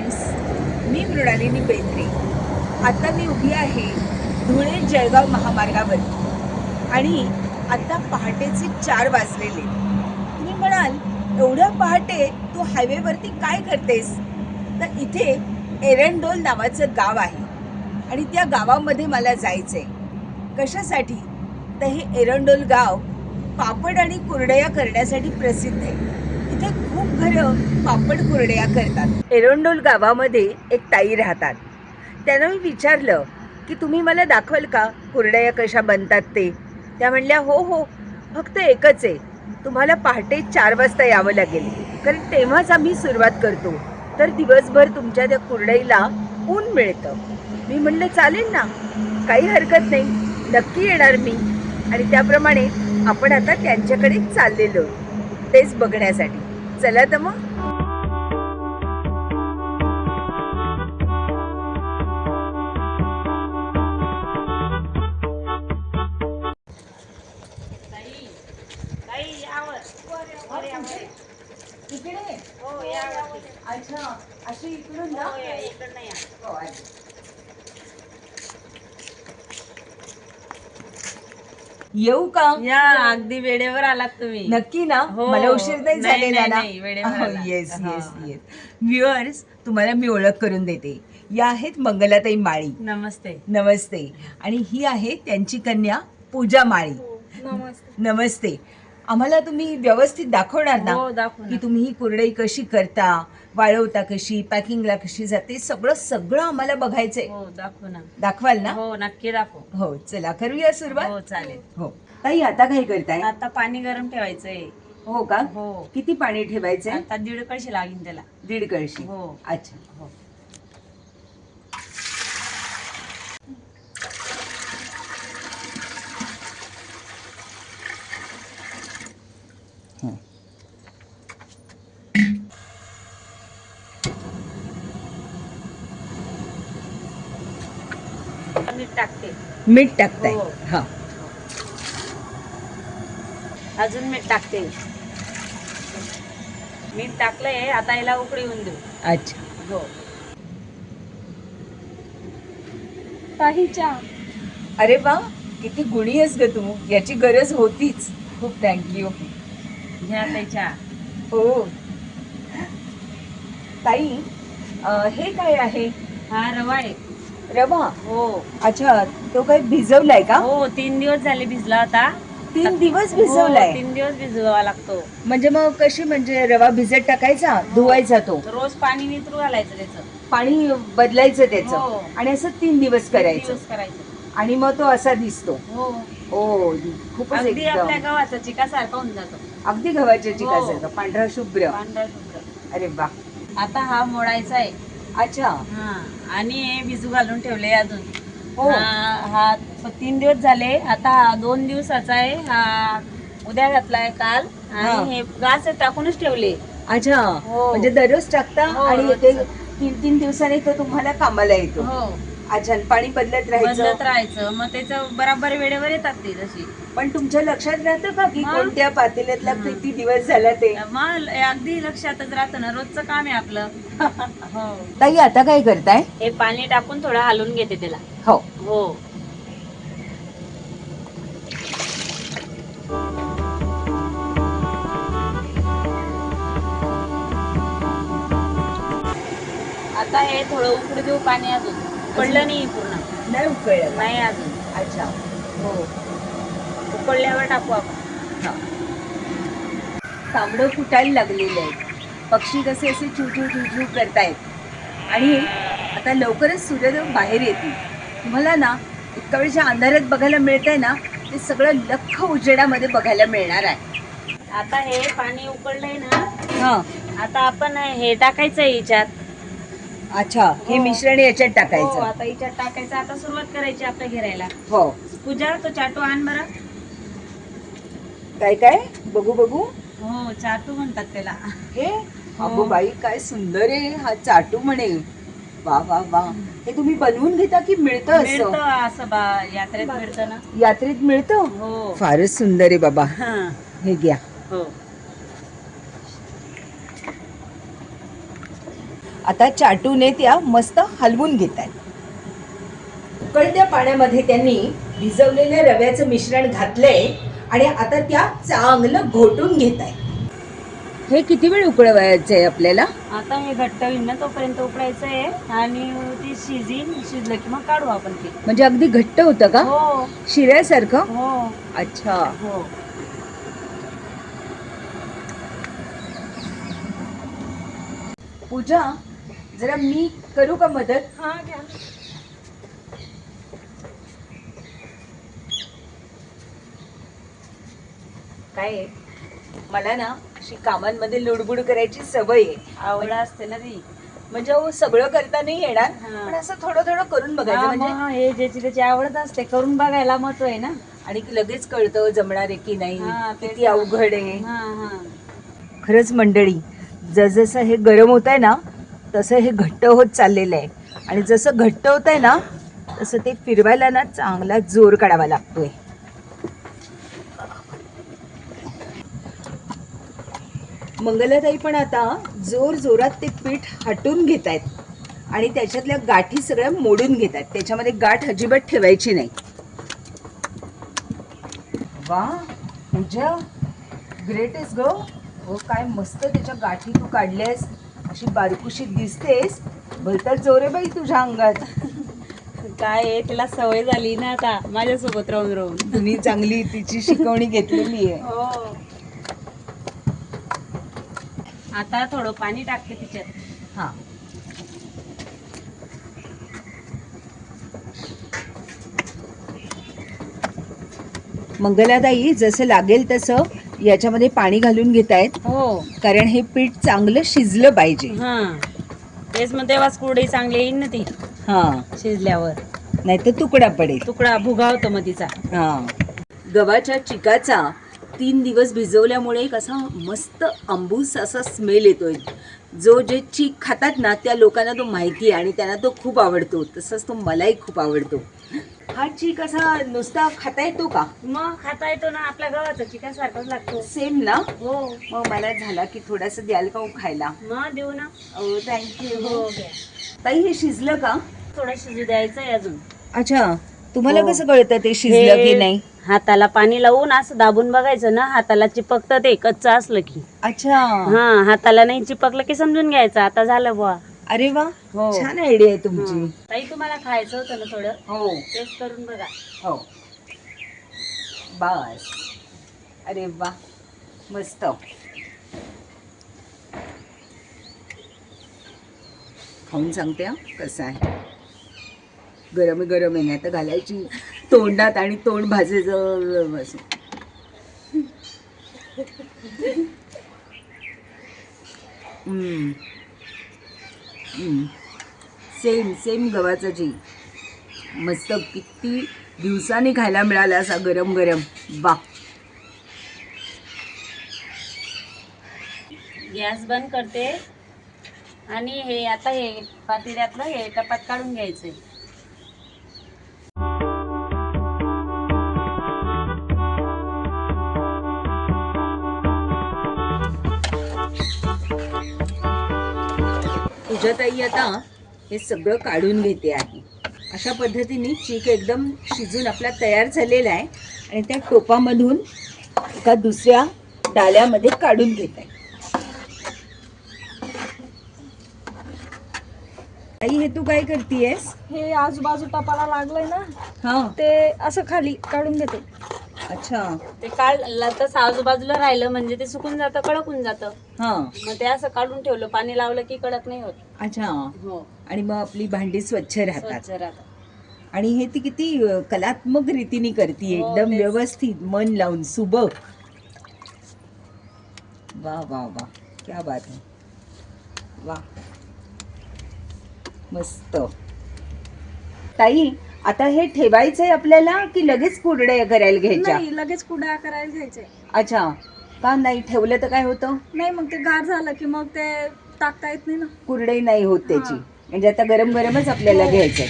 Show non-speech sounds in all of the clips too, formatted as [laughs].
Friends मी मृणालिनी बेंद्रे आता मी उभी आहे धुळे जळगाव महामार्गावर. आणि आता पहाटेचे चार वाजलेले. तुम्ही म्हणाल एवढ्या पहाटे तू हायवेवरती काय करतेस? तर इथे एरंडोल नावाचं गाव आहे. आणि त्या गावामध्ये मला जायचं आहे कशासाठी? तर हे एरंडोल गाव पापड आणि कुरडया करण्यासाठी प्रसिद्ध आहे. घरं पापड कुरडया करतात. एरोंडोल गावामध्ये एक ताई राहतात. त्यांना मी विचारलं की तुम्ही मला दाखवाल का कुरडया कशा बनतात ते? त्या म्हणल्या हो हो फक्त एकच आहे. तुम्हाला पहाटे चार वाजता यावं लागेल. कारण तेव्हाच आम्ही सुरुवात करतो. तर दिवसभर तुमच्या त्या कुरडईला ऊन मिळतं. मी म्हणलं चालेल ना. काही हरकत नाही. नक्की येणार मी. आणि त्याप्रमाणे आपण आता त्यांच्याकडे चाललेलो. तेच बघण्यासाठी. चला तर येऊ का? या अगदी वेळेवर आलात तुम्ही. नक्की ना? हो. मला उशीर नाही नाही, झालेला नाही, ना नाही, वेळेवर आला. येस हा. येस येस व्ह्युअर्स तुम्हाला मी ओळख करून देते. या आहेत मंगलाताई माळी. नमस्ते. नमस्ते. आणि ही आहे त्यांची कन्या पूजा माळी. नमस्ते. आम्हाला तुम्ही व्यवस्थित दाखवणार ना? हो की. तुम्ही ही कुरडई कशी करता वाळवता कशी पॅकिंगला कशी जाते सगळं सगळं आम्हाला बघायचंय. हो दाखवू ना. दाखवाल ना? हो नक्की दाखव. हो चला करूया सुरुवात? हो चालेल. हो. ताई आता काय करताय? आता पाणी गरम ठेवायचंय. हो का? हो. किती पाणी ठेवायचंय? आता दीड कळशी लागेल त्याला. दीड कळशी. हो. अच्छा हो. टाकते. मीठ टाकताय. हो. हा. अजून मीठ टाकते मीठ टाकलंय आता याला उकळी होऊन देऊ. अच्छा. हो. अरे वा किती गुणी आहेस ग तू. याची गरज होतीच. खूप थँक्यू घ्या त्याच्या हो. ताई अं, हे काय आहे? हा रवा आहे. रवा हो. अच्छा तो काय भिजवलाय का? हो तीन दिवस झाले भिजला होता तीन दिवस हो, भिजवलाय? तीन दिवस भिजवावा लागतो. म्हणजे मग कशी म्हणजे रवा भिजत टाकायचा धुवायचा तो? रोज पाणी नितरू घालायचं त्याचं. पाणी बदलायचं हो. त्याचं आणि असं तीन दिवस करायचं दिवस करायचं. आणि मग तो असा दिसतो. हो. ओ खूपच अगदी आपल्या एकदम. गावाचा चिका सारखा होऊन जातो. अगदी गव्हाच्या हो. चिकासारखं पांढरा शुभ्र. पांढरा शुभ्र. अरे वा. आता हा मोडायचा आहे. अच्छा. हा आणि हे भिजू घालून ठेवले अजून. हो. हा हा प- तीन दिवस झाले. आता हा दोन दिवसाचा आहे. हा उद्या घातलाय काल. हा. आणि हे गास टाकूनच ठेवले. अच्छा. हो. म्हणजे दररोज टाकता हो, आणि. ते तीन तीन दिवसांनी तो तुम्हाला कामाला येतो. हो. अच्छा पाणी बदलत बदलत राहायचं. राहायचं मग त्याचं बराबर वेळेवर येतात ते तशी. पण तुमच्या लक्षात राहतं का की. कोणत्या पातेल्यातला हा. किती दिवस झाला ते? मग अगदी लक्षातच राहतं ना रोजचं काम आहे आपलं. [laughs] हो. ताई आता काय करताय? हे पाणी टाकून थोडं हलवून घेते त्याला. हो. हो. आता हे थोडं उकडू देऊ पाणी अजून. उकडलं नाही पूर्ण. नाही उकळलं? नाही अजून. अच्छा. हो. उकळल्यावर टाकू आपण. हा. तांबडं फुटायला लागलेलं आहे पक्षी कसे असे चुचू चुचू करतायत. आणि आता लवकरच सूर्यदेव बाहेर येतील. तुम्हाला ना इतक्या वेळच्या अंधारात बघायला मिळतंय ना ते सगळं लख उजेडामध्ये बघायला मिळणार आहे. आता हे पाणी उकळलंय ना. हा. आता आपण हे टाकायचं आहे याच्यात. अच्छा हे हो. मिश्रण याच्यात हो टाकायचं. आता याच्यात टाकायचं. आता सुरुवात करायची आपल्या घेरायला. हो. पूजा तो चाटू आण बरं. काय काय? बघू बघू. हो चाटू म्हणतात त्याला. हे? हो. अगो बाई काय सुंदर आहे. हा चाटू म्हणे. वा वा वा. हे तुम्ही बनवून घेता की मिळतं मिळतं असं असं बा यात्रेत मिळतं ना. यात्रेत मिळतं? हो. फारच सुंदर आहे बाबा. हा, हे घ्या. हो. आता चाटूने त्या मस्त हलवून घेत आहेत. उकळत्या पाण्यामध्ये त्यांनी भिजवलेल्या रव्याचं मिश्रण घातलंय आणि आता त्या चांगलं घोटून घेत आहे हे किती वेळ उकळवायचं आहे आपल्याला? आता हे घट्ट होईल ना तोपर्यंत उकळायचं आहे आणि ती शिजीन शिजलं की मग काढू आपण ते. म्हणजे अगदी घट्ट होतं का? हो. शिऱ्यासारखं? हो. अच्छा. हो. पूजा जरा मी करू का मदत? हा घ्या. काय आहे, मला ना अशी कामांमध्ये लुडबुड करायची सवय आहे. आवड असते ना ती. म्हणजे अहो, सगळं करता नाही येणार हा. पण असं थोडं थोडं करून बघायचं. हा, म्हणजे मग हे ज्याची त्याची आवडत असते करून बघायला महत्त्व आहे ना. आणि लगेच कळतं जमणार आहे की नाही हा, तेच किती ना. अवघड आहे. हा हा. खरंच मंडळी जसजसं हे गरम होत आहे ना तसं हे घट्ट होत चाललेलं आहे. आणि जसं घट्ट होत आहे ना तसं ते फिरवायला ना चांगला जोर काढावा लागतोय. मंगलाताई पण आता जोर जोरात ते पीठ हटून घेत आहेत आणि त्याच्यातल्या गाठी सगळ्या मोडून घेत आहेत त्याच्यामध्ये गाठ अजिबात ठेवायची नाही. वा पूजा. ग्रेट इज ग. हो काय मस्त त्याच्या गाठी तू काढल्यास. अशी बारकुशी दिसतेस. भलता जोर बाई तुझ्या अंगात. काय आहे? तिला सवय झाली ना आता माझ्यासोबत राहून राहून. तुम्ही चांगली तिची शिकवणी घेतलेली आहे. हो. आता थोडं पाणी टाकते तिच्यात. हा. मंगलाताई जसं लागेल तसं याच्यामध्ये पाणी घालून घेत आहेत. हो. कारण हे पीठ चांगलं शिजलं पाहिजे. हा. तेच मग तेव्हाच कुरडई चांगली येईल ना ती. हा. शिजल्यावर. नाही तर तुकडा पडेल. तुकडा भुगावतो मग तिचा. हा. गव्हाच्या चिकाचा तीन दिवस भिजवल्यामुळे कसा मस्त अंबूस असा स्मेल येतोय. जो जे चीक खातात ना त्या लोकांना तो माहिती आहे आणि त्यांना तो खूप आवडतो. तसंच तो मलाही खूप आवडतो. हा चीक असा नुसता खाता येतो का? मग खाता येतो ना आपल्या गव्हाचा चिकन सारखाच लागतो. सेम ना? हो. मग मला झाला की थोडासा द्याल का हो खायला? मग देऊ ना. थँक्यू हो घ्या. ताई हे शिजलं का? थोडं शिजू द्यायचं आहे अजून. अच्छा तुम्हाला हो. कसं कळतं ते शिजलं हे की नाही? हाताला पाणी लावून असं दाबून बघायचं ना हाताला चिपकतं ते कच्चं असलं की. अच्छा. हा हाताला नाही चिपकलं की समजून घ्यायचं. आता झालं बुवा. अरे वा हो. छान आयडिया आहे तुमची. ताई तुम्हाला खायचं होतं ना थोडं? हो. टेस्ट करून बघा. हो. बस. अरे वा मस्त. खाऊन सांगते हा कसं आहे. गरम गरम आहे नाही तर घालायची तोंडात आणि तोंड भाजायचं असं हम्म. सेम सेम गव्हाचा जी मस्त किती दिवसांनी खायला मिळाला असा गरम गरम. बा. गॅस बंद करते. आणि हे आता हे पातेल्यातलं हे टपात काढून घ्यायचं आहे पूजाताई आता हे सगळं काढून घेते आहे अशा पद्धतीने चीक एकदम शिजून आपला तयार झालेला आहे आणि त्या टोपामधून एका दुसऱ्या डाल्यामध्ये काढून घेत आहे. आई हे तू काय करतीयस? हे आजूबाजू टपाला लागलंय ना हा. ते असं खाली काढून घेते. अच्छा. ते काढलं तसं आजूबाजूला राहिलं म्हणजे ते सुकून जातं कडक होऊन जातं. हा. मग ते असं काढून ठेवलं पाणी लावलं की कडक नाही होत. अच्छा. हो. आणि मग आपली भांडी स्वच्छ राहतात. स्वच्छ राहतं आणि हे ती किती अ, कलात्मक रीतीने करते हो, एकदम तेच. व्यवस्थित मन लावून सुबक. वा वा वा. क्या बात आहे. वा. मस्त. ताई आता हे ठेवायचंय आपल्याला की लगेच कुरड्या करायला घ्यायच्या? नाही लगेच कुड्या करायला घ्यायचे. अच्छा. का नाही ठेवलं तर काय होतं? नाही मग ते गार झालं की मग ते टाकता येत नाही ना. कुरडई नाही होत त्याची. म्हणजे आता गरम गरमच आपल्याला हो. घ्यायचंय.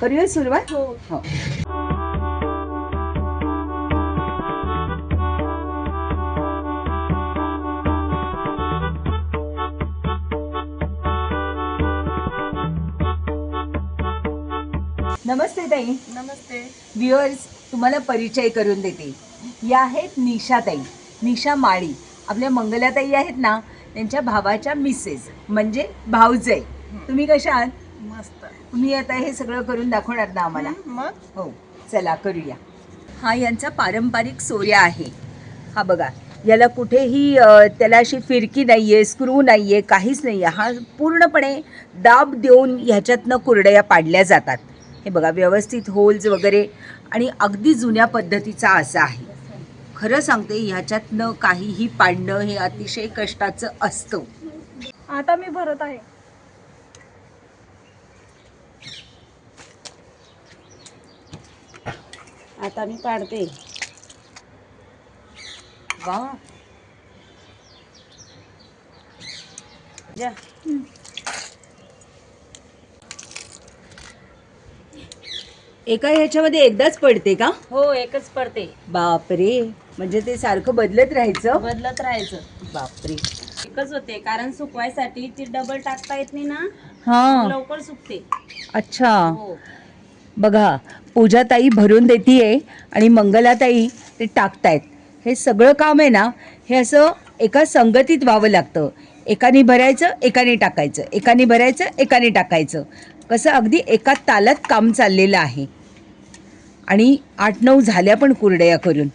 करूया सुरुवात? हो. हो. नमस्ते ताई. नमस्ते. व्ह्युअर्स तुम्हाला परिचय करून देते. या आहेत निशाताई निशा माळी. आपल्या मंगलाताई आहेत ना त्यांच्या भावाच्या मिसेस म्हणजे भाऊजय. तुम्ही कशा आहात? मस्त तुम्ही आता हे सगळं करून दाखवणार ना आम्हाला? मग? हो चला करूया. हा यांचा पारंपरिक सोऱ्या आहे. हा बघा याला कुठेही त्याला अशी फिरकी नाही आहे स्क्रू नाही आहे काहीच नाही आहे हा पूर्णपणे दाब देऊन ह्याच्यातनं कुरडया पाडल्या जातात. हे बघा व्यवस्थित होल्स वगैरे आणि अगदी जुन्या पद्धतीचा असा आहे. खरं सांगते ह्याच्यातनं काहीही पाडणं हे अतिशय कष्टाचं असतं. आता मी भरत आहे. आता मी पाडते. वा. जा. एका ह्याच्यामध्ये एकदाच पडते का? हो एकच पडते. बापरे. म्हणजे ते सारखं बदलत राहायचं? बदलत राहायचं. बापरे. एकच होते कारण सुकवायसाठी ती डबल टाकता येत नाही ना? हा. लवकर सुकते. अच्छा. हो. बघा पूजाताई भरून देतीये आणि मंगलाताई ते टाकतायत. हे सगळं काम आहे ना हे असं एका संगतीत व्हावं लागतं. एकाने भरायचं एकाने टाकायचं. एकाने भरायचं एकाने टाकायचं. कसं अगदी एका तालात काम चाललेलं आहे. आणि आठ नऊ झाल्या पण कुरडया करून.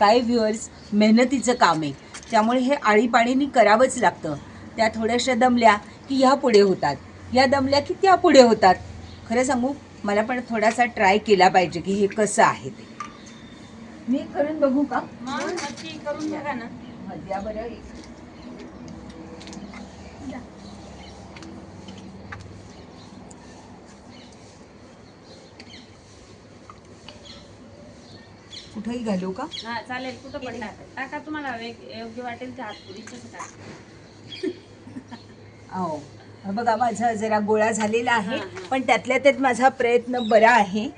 काय व्ह्युअर्स मेहनतीचं काम आहे. त्यामुळे हे आळीपाळीनी करावंच लागतं. त्या थोड्याशा दमल्या की ह्या पुढे होतात. ह्या दमल्या की त्या पुढे होतात. खरं सांगू मला पण थोडासा ट्राय केला पाहिजे की हे कसं आहे ते. मी करून बघू का? नक्की करून बघा ना. बरं. कुठेही घालू का? हा चालेल कुठं पण टाका. टाका तुम्हाला वेग- योग्य वाटेल ते हातपुडी तसं टाका. [laughs] बघा माझा जरा गोळा झालेला आहे हा, हा. पण त्यातल्या त्यात माझा प्रयत्न बरा आहे.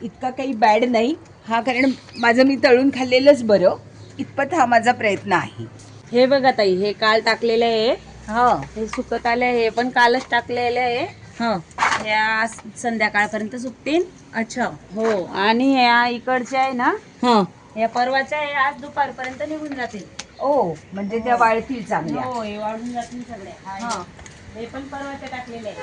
इतका काही बॅड नाही. हा कारण माझं मी तळून खाल्लेलंच बरं. इतपत हा माझा प्रयत्न आहे. हे बघा ताई हे काल टाकलेलं आहे. हा. हे सुकत आले हे पण कालच टाकलेले आहे. हा. हे आज संध्याकाळपर्यंत सुकतील. अच्छा. हो आणि ह्या इकडच्या आहे ना हा. या परवाच्या आहे आज दुपारपर्यंत निघून जातील. ओ म्हणजे त्या वाळतील चांगल्या. हो हे वाढून जातील सगळे. हा, हा. हे. पण परवाचे टाकलेले आहे.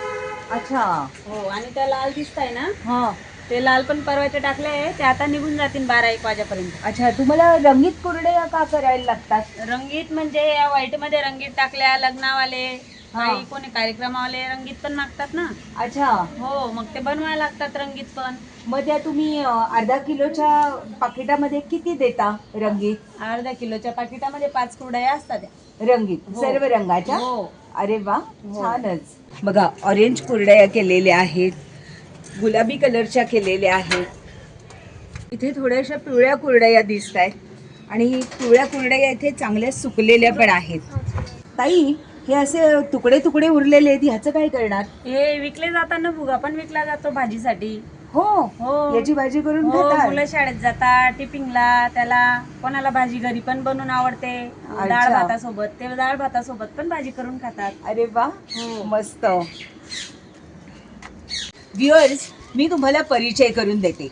अच्छा. हो आणि त्या लाल दिसत आहे ना? हा. ते लाल पण परवाचे टाकले आहे ते आता निघून जातील बारा एक वाजेपर्यंत. अच्छा तुम्हाला रंगीत कुरडया का करायला लागतात? रंगीत म्हणजे या व्हाईटमध्ये रंगीत टाकल्या लग्नावाले हा. काही कोणी कार्यक्रमावाले रंगीत पण मागतात ना? अच्छा. हो मग ते बनवायला लागतात रंगीत पण. मग त्या तुम्ही अ, अर्धा किलोच्या पाकिटामध्ये किती देता रंगीत? अर्ध्या किलोच्या पाकिटामध्ये पाच कुरडया असतात. त्या. रंगीत हो. सर्व रंगाच्या? हो. अरे वा हो. छानच. बघा ऑरेंज कुरडया केलेल्या आहेत. गुलाबी कलरच्या केलेल्या आहेत. इथे थोड्याशा पिवळ्या कुरडया दिसत आहेत आणि पिवळ्या कुरडया इथे चांगल्या सुकलेल्या पण आहेत. ताई हे असे तुकडे तुकडे उरलेले आहेत ह्याचं काय करणार? हे विकले जाताना भुगा पण विकला जातो भाजीसाठी. हो? हो. याची भाजी करून हो मुलं शाळेत जातात टिफिनला त्याला कोणाला भाजी घरी पण बनवून आवडते. डाळ भातासोबत ते डाळ भातासोबत पण भाजी करून खातात. अरे वा हो. मस्त. व्ह्युअर्स मी तुम्हाला परिचय करून देते.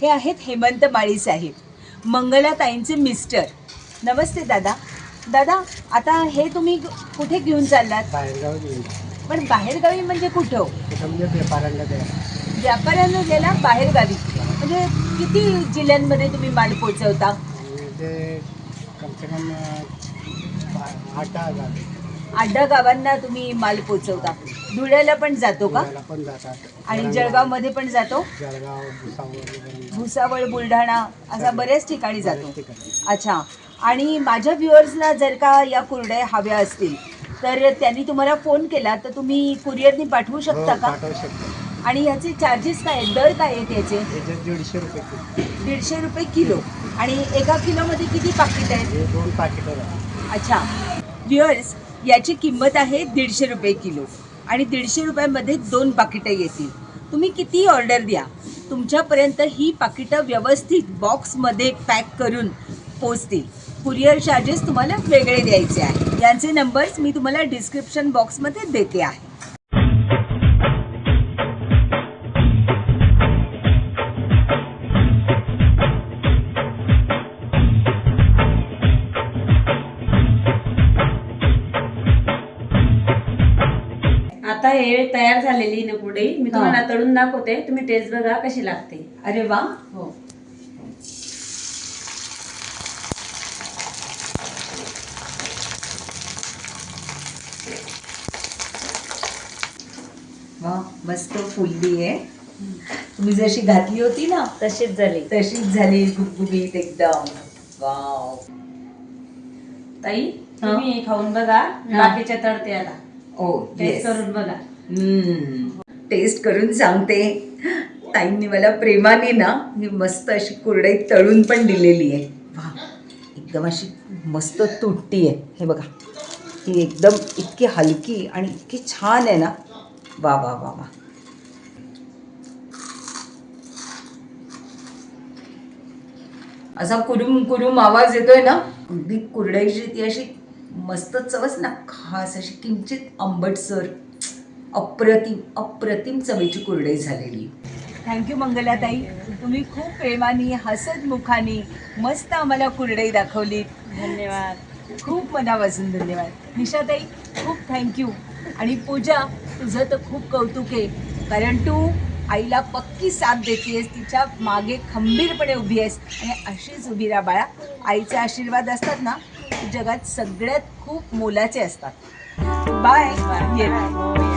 हे आहेत हेमंत माळी साहेब मंगलाताईंचे मिस्टर नमस्ते दादा. दादा आता हे तुम्ही कुठे घेऊन चाललात? बाहेरगावी पण बाहेरगावी म्हणजे कुठं? व्यापाऱ्यांना द्या. व्यापाऱ्यांना गेला बाहेरगावी. म्हणजे किती जिल्ह्यांमध्ये तुम्ही माल पोचवता आणि ते कमसे कम अं, बा- आठ दहा आठ दहा गावांना तुम्ही माल पोचवता धुळ्याला पण जातो का? पुण्याला पण जातात. आणि जळगावमध्ये पण जातो? जळगाव भुसावळ वगैरे. भुसावळ बुलढाणा असा बऱ्याच ठिकाणी जातो. ठिकाणी. अच्छा. आणि माझ्या व्ह्युअर्सना जर का या कुरड्या हव्या असतील तर त्यांनी तुम्हाला फोन केला तर तुम्ही कुरिअरनी पाठवू हो, शकता का? पाठवू शकतो. आणि ह्याचे चार्जेस काय आहेत? दर काय आहेत याचे? दीडशे रुपये किलो. दीडशे रुपये किलो. आणि एका किलोमध्ये किती पाकिट आहेत? हे दोन पाकिटं अच्छा. व्ह्युअर्स याची किंमत आहे दीडशे रुपये किलो. आणि दीडशे रुपयामध्ये दोन पाकिटं येतील. तुम्ही किती ऑर्डर द्या तुमच्यापर्यंत ही पाकिटं व्यवस्थित बॉक्समध्ये पॅक करून पोचतील. कुरिअर चार्जेस तुम्हाला वेगळे द्यायचे आहे यांचे नंबर्स मी तुम्हाला डिस्क्रिप्शन बॉक्समध्ये देते आहे. आता हे तयार झालेली ना पुढे. मी तुम्हाला तळून दाखवते. तुम्ही टेस्ट बघा कशी लागते. अरे वा. हो. वा मस्त फुलली आहे. तुम्ही जशी घातली होती ना तशीच झाली. तशीच झाली गुबगुबीत एकदम. वाव. ताई तुम्ही खाऊन बघा. बाकीच्या तळते याला ओ टेस्ट करून बघा. टेस्ट करून सांगते. ताईंनी मला प्रेमाने ना ही मस्त अशी कुरडई तळून पण दिलेली आहे. वा एकदम अशी मस्त तुटती आहे. हे बघा ही एकदम इतकी हलकी आणि इतकी छान आहे ना. वा वा वा वा. असा कुरुम कुरुम आवाज येतोय ना. अगदी कुरडईची ती अशी मस्त चवच ना खास अशी किंचित आंबटसर अप्रतिम अप्रतिम चवीची कुरडई झालेली. थँक्यू मंगलाताई. तुम्ही खूप प्रेमाने हसत मुखाने मस्त आम्हाला कुरडई दाखवली. धन्यवाद. खूप मनापासून धन्यवाद. निशाताई खूप थँक्यू आणि पूजा तुझं तर खूप कौतुक आहे. कारण तू आईला पक्की साथ देतेस तिच्यामागे खंबीरपणे उभी आहेस. आणि अशीच उभी राहा बाळा. आईचे आशीर्वाद असतात ना जगात सगळ्यात खूप मोलाचे असतात. बाय. बाय.